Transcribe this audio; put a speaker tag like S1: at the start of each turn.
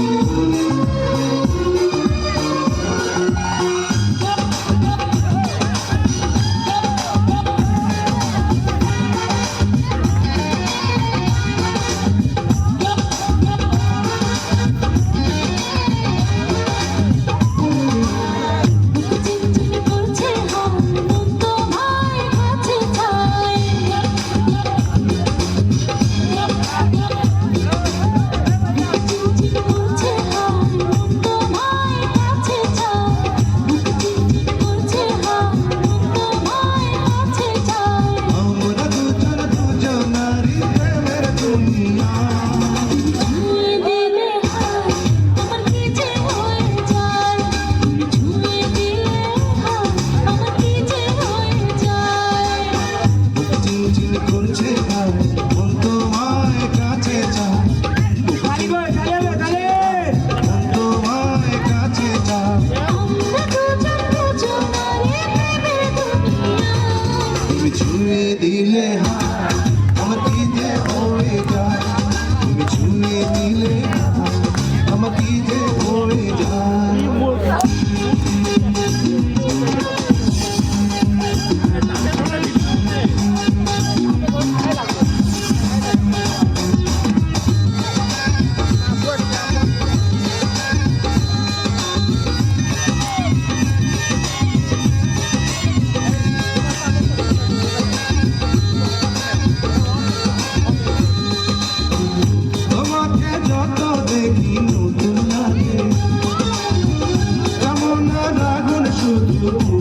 S1: Thank you.
S2: করে দিলে হাত Thank you.